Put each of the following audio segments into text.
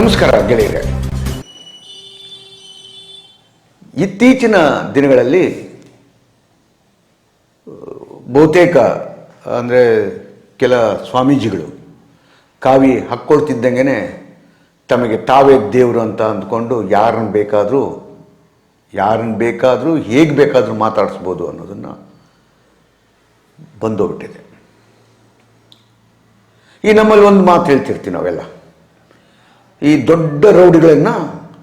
ನಮಸ್ಕಾರ ಗೆಳೆಯರೆ. ಇತ್ತೀಚಿನ ದಿನಗಳಲ್ಲಿ, ಬಹುತೇಕ, ಅಂದರೆ ಕೆಲ ಸ್ವಾಮೀಜಿಗಳು ಕಾವಿ ಹಾಕ್ಕೊಳ್ತಿದ್ದಂಗೆ ತಮಗೆ ತಾವೇ ದೇವರು ಅಂತ ಅಂದ್ಕೊಂಡು ಯಾರನ್ನು ಬೇಕಾದರೂ ಯಾರನ್ನು ಬೇಕಾದರೂ, ಹೇಗೆ ಬೇಕಾದರೂ ಮಾತಾಡಿಸ್ಬೋದು ಅನ್ನೋದನ್ನು ಬಂದೋಗ್ಬಿಟ್ಟಿದೆ. ಈ ನಮ್ಮಲ್ಲಿ ಒಂದು ಮಾತು ಹೇಳ್ತಿರ್ತೀವಿ ನಾವೆಲ್ಲ. ಈ ದೊಡ್ಡ ರೌಡಿಗಳನ್ನು,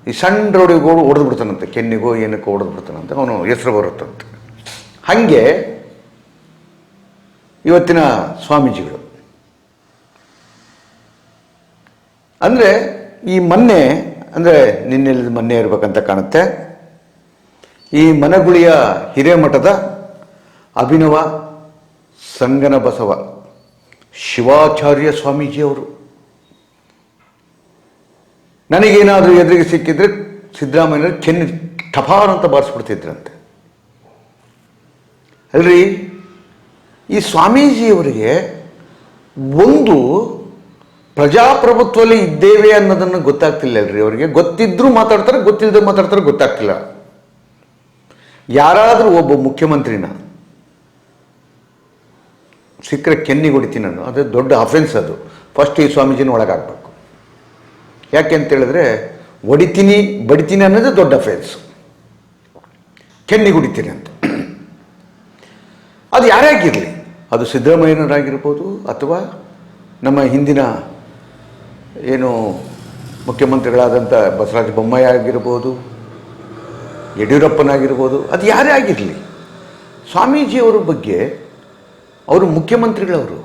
ಈ ಸಣ್ಣ ರೌಡಿಗಳು ಹೊಡೆದು ಬಿಡ್ತಾನಂತೆ. ಕೆನ್ನಿಗೋ, ಏನಕ್ಕೋ ಹೊಡೆದು ಬಿಡ್ತಾನಂತೆ. ಅವನು ಹೆಸರು ಬರುತ್ತಂತೆ. ಹಾಗೆ ಇವತ್ತಿನ ಸ್ವಾಮೀಜಿಗಳು. ಅಂದರೆ ಈ ಮೊನ್ನೆ, ಅಂದರೆ ನಿನ್ನೆಲ್ಲಿ ಮೊನ್ನೆ ಇರಬೇಕಂತ ಕಾಣುತ್ತೆ. ಈ ಮನಗುಳಿಯ ಹಿರೇಮಠದ ಅಭಿನವ ಸಂಗನ ಬಸವ ಶಿವಾಚಾರ್ಯ ಸ್ವಾಮೀಜಿಯವರು. ನನಗೇನಾದರೂ ಎದುರಿಗೆ ಸಿಕ್ಕಿದ್ರೆ ಸಿದ್ದರಾಮಯ್ಯನವರು ಚೆನ್ನ ಟಪಾರ್ ಅಂತ ಬಾರಿಸ್ಬಿಡ್ತಿದ್ರಂತೆ. ಅಲ್ರಿ? ಈ ಸ್ವಾಮೀಜಿಯವರಿಗೆ ಒಂದು ಪ್ರಜಾಪ್ರಭುತ್ವದಲ್ಲಿ ಇದ್ದೇವೆ ಅನ್ನೋದನ್ನು ಗೊತ್ತಾಗ್ತಿಲ್ಲ ಅಲ್ರಿ. ಅವರಿಗೆ ಗೊತ್ತಿದ್ರು ಮಾತಾಡ್ತಾರೆ ಗೊತ್ತಿಲ್ಲದೆ ಮಾತಾಡ್ತಾರೆ ಗೊತ್ತಾಗ್ತಿಲ್ಲ. ಯಾರಾದರೂ ಒಬ್ಬ ಮುಖ್ಯಮಂತ್ರಿನ ಸಿಕ್ಕರೆ ಕೆನ್ನಿಗೆ ಹೊಡಿತೀನಿ ನಾನು. ಅದು ದೊಡ್ಡ ಅಫೆನ್ಸ್ ಅದು. ಫಸ್ಟ್ ಈ ಸ್ವಾಮೀಜಿನ ಒಳಗಾಗಬೇಕು. ಯಾಕೆ ಅಂತೇಳಿದ್ರೆ ಹೊಡಿತೀನಿ, ಬಡಿತೀನಿ ಅನ್ನೋದೇ ದೊಡ್ಡ ಅಫೆನ್ಸ್ ಕೆನ್ನಿಗೆ ಹೊಡಿತೀನಿ ಅಂತ. ಅದು ಯಾರೇ ಆಗಿರಲಿ ಅದು ಸಿದ್ದರಾಮಯ್ಯನವರಾಗಿರ್ಬೋದು ಅಥವಾ ನಮ್ಮ ಹಿಂದಿನ ಏನು ಮುಖ್ಯಮಂತ್ರಿಗಳಾದಂಥ ಬಸವರಾಜ ಬೊಮ್ಮಾಯಿ ಆಗಿರ್ಬೋದು, ಯಡಿಯೂರಪ್ಪನಾಗಿರ್ಬೋದು, ಅದು ಯಾರೇ ಆಗಿರಲಿ, ಸ್ವಾಮೀಜಿಯವರ ಬಗ್ಗೆ ಅವರು ಮುಖ್ಯಮಂತ್ರಿಗಳವರು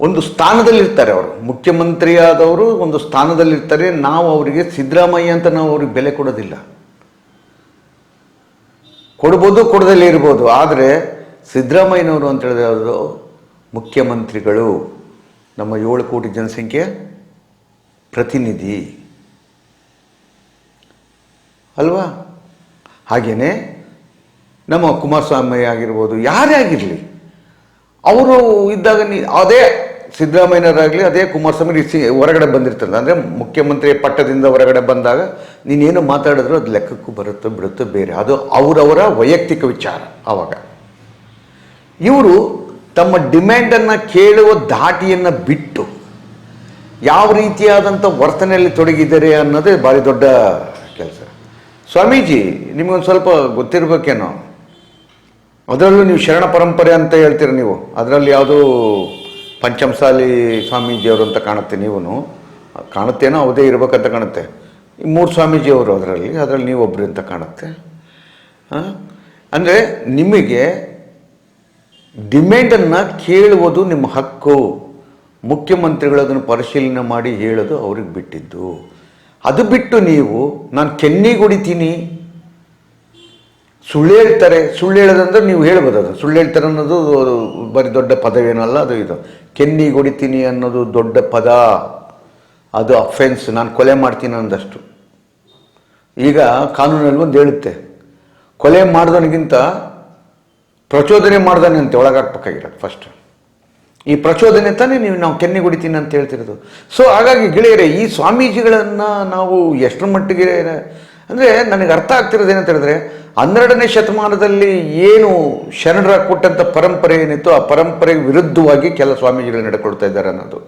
ಒಂದು ಸ್ಥಾನದಲ್ಲಿರ್ತಾರೆ ಅವರು. ಮುಖ್ಯಮಂತ್ರಿಯಾದವರು ಒಂದು ಸ್ಥಾನದಲ್ಲಿರ್ತಾರೆ. ನಾವು ಅವರಿಗೆ ಸಿದ್ದರಾಮಯ್ಯ ಅಂತ ನಾವು ಅವ್ರಿಗೆ ಬೆಲೆ ಕೊಡೋದಿಲ್ಲ. ಕೊಡ್ಬೋದು, ಕೊಡದಲ್ಲೇ ಇರ್ಬೋದು. ಆದರೆ ಸಿದ್ದರಾಮಯ್ಯನವರು ಅಂತ ಹೇಳಿದ್ರೆ ಅವರು ಮುಖ್ಯಮಂತ್ರಿಗಳು. ನಮ್ಮ ಏಳು ಕೋಟಿ ಜನಸಂಖ್ಯೆ ಪ್ರತಿನಿಧಿ. ಅಲ್ವಾ? ಹಾಗೆಯೇ ನಮ್ಮ ಕುಮಾರಸ್ವಾಮಿ ಆಗಿರ್ಬೋದು, ಯಾರೇ ಆಗಿರಲಿ. ಅವರು ಇದ್ದಾಗ ನೀ ಅದೇ ಸಿದ್ದರಾಮಯ್ಯನವರಾಗಲಿ, ಅದೇ ಕುಮಾರಸ್ವಾಮಿ ಸಿ ಹೊರಗಡೆ ಬಂದಿರ್ತದೆ ಅಂದರೆ ಮುಖ್ಯಮಂತ್ರಿ ಪಟ್ಟದಿಂದ ಹೊರಗಡೆ ಬಂದಾಗ ನೀನೇನು ಮಾತಾಡಿದ್ರು ಅದು ಲೆಕ್ಕಕ್ಕೂ ಬರುತ್ತೋ ಬಿಡುತ್ತೋ ಬೇರೆ. ಅದು ಅವರವರ ವೈಯಕ್ತಿಕ ವಿಚಾರ ಆವಾಗ ಇವರು ತಮ್ಮ ಡಿಮ್ಯಾಂಡನ್ನು ಕೇಳುವ ಧಾಟಿಯನ್ನು ಬಿಟ್ಟು ಯಾವ ರೀತಿಯಾದಂಥ ವರ್ತನೆಯಲ್ಲಿ ತೊಡಗಿದ್ದಾರೆ ಅನ್ನೋದೇ ಭಾರಿ ದೊಡ್ಡ ಕೆಲಸ. ಸ್ವಾಮೀಜಿ, ನಿಮಗೊಂದು ಸ್ವಲ್ಪ ಗೊತ್ತಿರಬೇಕೇನೋ? ಅದರಲ್ಲೂ ನೀವು ಶರಣ ಪರಂಪರೆ ಅಂತ ಹೇಳ್ತೀರ ನೀವು? ಅದರಲ್ಲಿ ಯಾವುದೋ ಪಂಚಮಸಾಲಿ ಸ್ವಾಮೀಜಿಯವರು ಅಂತ ಕಾಣುತ್ತೆ ನೀವು ಕಾಣುತ್ತೇನೋ ಅವದೇ ಇರಬೇಕಂತ ಕಾಣುತ್ತೆ. ಮೂರು ಸ್ವಾಮೀಜಿಯವರು ಅದರಲ್ಲಿ ಅದರಲ್ಲಿ ನೀವು ಒಬ್ರು ಅಂತ ಕಾಣುತ್ತೆ. ಅಂದರೆ ನಿಮಗೆ ಡಿಮ್ಯಾಂಡನ್ನು ಕೇಳುವುದು ನಿಮ್ಮ ಹಕ್ಕು. ಮುಖ್ಯಮಂತ್ರಿಗಳು ಅದನ್ನು ಪರಿಶೀಲನೆ ಮಾಡಿ ಹೇಳೋದು ಅವ್ರಿಗೆ ಬಿಟ್ಟಿದ್ದು. ಅದು ಬಿಟ್ಟು ನೀವು, ನಾನು ಕೆನ್ನಿಗೆ ಹೊಡಿತೀನಿ. ಸುಳ್ಳು ಹೇಳ್ತಾರೆ, ಸುಳ್ಳು ಹೇಳೋದಂದ್ರೆ ನೀವು ಹೇಳ್ಬೋದು ಅದು. ಸುಳ್ಳು ಹೇಳ್ತಾರೆ ಅನ್ನೋದು ಬರೀ ದೊಡ್ಡ ಪದವೇನಲ್ಲ, ಅದು ಇದು. ಕೆನ್ನಿ ಹೊಡಿತೀನಿ ಅನ್ನೋದು ದೊಡ್ಡ ಪದ. ಅದು ಅಫೆನ್ಸ್ ನಾನು ಕೊಲೆ ಮಾಡ್ತೀನಿ ಅಂದಷ್ಟು. ಈಗ ಕಾನೂನಲ್ಲಿ ಒಂದು ಹೇಳುತ್ತೆ. ಕೊಲೆ ಮಾಡಿದವನಿಗಿಂತ ಪ್ರಚೋದನೆ ಮಾಡ್ದಾನೆ ಅಂತ ಒಳಗಾಕ್ಬೇಕಾಗಿರೋದು ಫಸ್ಟ್ ಈ ಪ್ರಚೋದನೆ ತಾನೇ ನೀವು, ನಾವು ಕೆನ್ನೆ ಹೊಡಿತೀನಿ ಅಂತ ಹೇಳ್ತಿರೋದು. ಸೊ ಹಾಗಾಗಿ ಗೆಳೆಯರೆ, ಈ ಸ್ವಾಮೀಜಿಗಳನ್ನು ನಾವು ಎಷ್ಟರ ಮಟ್ಟಿಗೆ ಅಂದರೆ ನನಗೆ ಅರ್ಥ ಆಗ್ತಿರೋದು ಏನಂತ ಹೇಳಿದ್ರೆ ಹನ್ನೆರಡನೇ ಶತಮಾನದಲ್ಲಿ ಏನು ಶರಣರ ಕೊಟ್ಟಂಥ ಪರಂಪರೆ ಏನಿತ್ತು ಆ ಪರಂಪರೆಗೆ ವಿರುದ್ಧವಾಗಿ ಕೆಲ ಸ್ವಾಮೀಜಿಗಳು ನಡ್ಕೊಳ್ತಾ ಇದ್ದಾರೆ ಅನ್ನೋದು.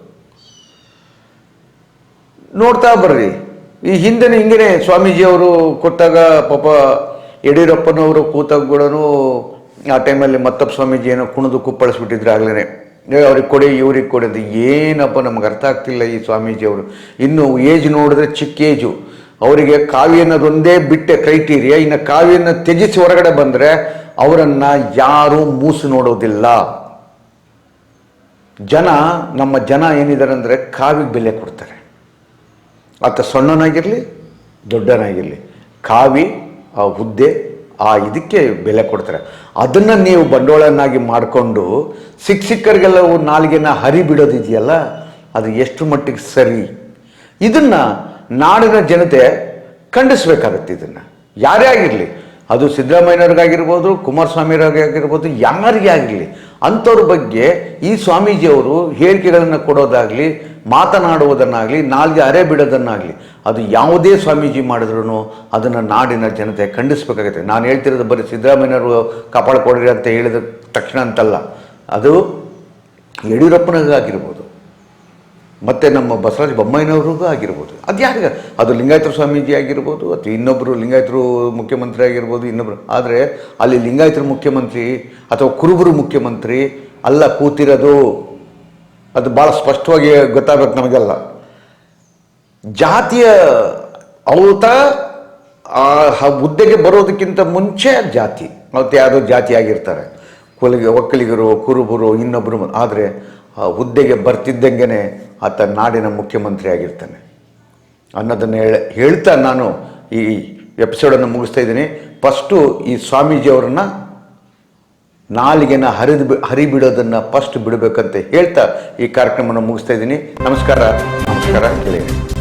ನೋಡ್ತಾ ಬರ್ರಿ. ಈ ಹಿಂದೆನೂ ಹಿಂಗೇನೆ ಸ್ವಾಮೀಜಿಯವರು ಕೊಟ್ಟಾಗ ಪಾಪ ಯಡಿಯೂರಪ್ಪನವರು ಕೂತಾಗ ಕೂಡ ಆ ಟೈಮಲ್ಲಿ ಮತ್ತಪ್ಪ ಸ್ವಾಮೀಜಿ ಏನೋ ಕುಣಿದು ಕುಪ್ಪಳಿಸ್ಬಿಟ್ಟಿದ್ರು ಆಗ್ಲೇ ಅವ್ರಿಗೆ ಕೊಡಿ, ಇವ್ರಿಗೆ ಕೊಡಿ ಅಂತ. ಏನಪ್ಪ, ನಮ್ಗೆ ಅರ್ಥ ಆಗ್ತಿಲ್ಲ ಈ ಸ್ವಾಮೀಜಿಯವರು. ಇನ್ನು ಏಜ್ ನೋಡಿದ್ರೆ ಚಿಕ್ಕ ಏಜು. ಅವರಿಗೆ ಕಾವಿ ಅನ್ನೋದೊಂದೇ ಬಿಟ್ಟೆ ಕ್ರೈಟೀರಿಯಾ ಇನ್ನು ಕಾವಿಯನ್ನು ತ್ಯಜಿಸಿ ಹೊರಗಡೆ ಬಂದರೆ ಅವರನ್ನು ಯಾರೂ ಮೂಸು ನೋಡೋದಿಲ್ಲ. ಜನ, ನಮ್ಮ ಜನ ಏನಿದ್ದಾರೆ ಅಂದರೆ ಕಾವಿಗೆ ಬೆಲೆ ಕೊಡ್ತಾರೆ. ಆತ ಸಣ್ಣನಾಗಿರಲಿ ದೊಡ್ಡನಾಗಿರಲಿ ಕಾವಿ ಆ ಹುದ್ದೆ, ಆ ಇದಕ್ಕೆ ಬೆಲೆ ಕೊಡ್ತಾರೆ. ಅದನ್ನು ನೀವು ಬಂಡವಾಳನ್ನಾಗಿ ಮಾಡಿಕೊಂಡು ಸಿಕ್ಕ ಸಿಕ್ಕರಿಗೆಲ್ಲ ನಾಲಿಗೆನ ಹರಿ ಬಿಡೋದಿದೆಯಲ್ಲ ಅದು ಎಷ್ಟು ಮಟ್ಟಿಗೆ ಸರಿ? ಇದನ್ನು ನಾಡಿನ ಜನತೆ ಖಂಡಿಸಬೇಕಾಗತ್ತೆ ಇದನ್ನು. ಯಾರೇ ಆಗಿರಲಿ, ಅದು ಸಿದ್ದರಾಮಯ್ಯನವ್ರಿಗಾಗಿರ್ಬೋದು ಕುಮಾರಸ್ವಾಮಿಯವ್ರಿಗಾಗಿರ್ಬೋದು ಯಾರಿಗೆ ಆಗಿರಲಿ, ಅಂಥವ್ರ ಬಗ್ಗೆ ಈ ಸ್ವಾಮೀಜಿಯವರು ಹೇಳಿಕೆಗಳನ್ನು ಕೊಡೋದಾಗಲಿ, ಮಾತನಾಡುವುದನ್ನಾಗಲಿ, ನಾಲ್ಗೆ ಅರೆ ಬಿಡೋದನ್ನಾಗಲಿ, ಅದು ಯಾವುದೇ ಸ್ವಾಮೀಜಿ ಮಾಡಿದ್ರು ಅದನ್ನು ನಾಡಿನ ಜನತೆ ಖಂಡಿಸಬೇಕಾಗುತ್ತೆ. ನಾನು ಹೇಳ್ತಿರೋದು ಬರೀ ಸಿದ್ದರಾಮಯ್ಯನವರು ಕಾಪಾಡಿಕೊಡ್ರಿ ಅಂತ ಹೇಳಿದ ತಕ್ಷಣ ಅಂತಲ್ಲ. ಅದು ಯಡಿಯೂರಪ್ಪನಿಗಾಗಿರ್ಬೋದು ಮತ್ತು ನಮ್ಮ ಬಸವರಾಜ ಬೊಮ್ಮಾಯಿನವ್ರಿಗೂ ಆಗಿರ್ಬೋದು. ಅದು ಯಾರಿಗೆ? ಅದು ಲಿಂಗಾಯತರು ಸ್ವಾಮೀಜಿ ಆಗಿರ್ಬೋದು, ಅಥವಾ ಇನ್ನೊಬ್ಬರು ಲಿಂಗಾಯತರು ಮುಖ್ಯಮಂತ್ರಿ ಆಗಿರ್ಬೋದು ಇನ್ನೊಬ್ಬರು ಆದರೆ ಅಲ್ಲಿ ಲಿಂಗಾಯತರು ಮುಖ್ಯಮಂತ್ರಿ ಅಥವಾ ಕುರುಬರು ಮುಖ್ಯಮಂತ್ರಿ ಅಲ್ಲ ಕೂತಿರೋದು, ಅದು ಭಾಳ ಸ್ಪಷ್ಟವಾಗಿ ಗೊತ್ತಾಗಬೇಕು ನಮಗೆಲ್ಲ. ಜಾತಿಯ ಅವತ ಆ ಹುದ್ದೆಗೆ ಬರೋದಕ್ಕಿಂತ ಮುಂಚೆ ಜಾತಿ. ಮತ್ತು ಯಾವುದೋ ಜಾತಿ ಆಗಿರ್ತಾರೆ. ಕುಲಿಗೆ, ಒಕ್ಕಲಿಗರು, ಕುರುಬರು ಇನ್ನೊಬ್ಬರು ಆದರೆ, ಆ, ಹುದ್ದೆಗೆ ಬರ್ತಿದ್ದಂಗೆ ಆತ ನಾಡಿನ ಮುಖ್ಯಮಂತ್ರಿ ಆಗಿರ್ತಾನೆ ಅನ್ನೋದನ್ನು ಹೇಳ, ಹೇಳ್ತಾ ನಾನು ಈ ಎಪಿಸೋಡನ್ನು ಮುಗಿಸ್ತಾ ಇದ್ದೀನಿ. ಫಸ್ಟು ಈ ಸ್ವಾಮೀಜಿಯವರನ್ನು ನಾಲಿಗೆನ ಹರಿದು ಹರಿಬಿಡೋದನ್ನು ಫಸ್ಟ್ ಬಿಡಬೇಕಂತ ಹೇಳ್ತಾ ಈ ಕಾರ್ಯಕ್ರಮವನ್ನು ಮುಗಿಸ್ತಾ ಇದ್ದೀನಿ. ನಮಸ್ಕಾರ. ನಮಸ್ಕಾರ ಗೆಳೆಯರೆ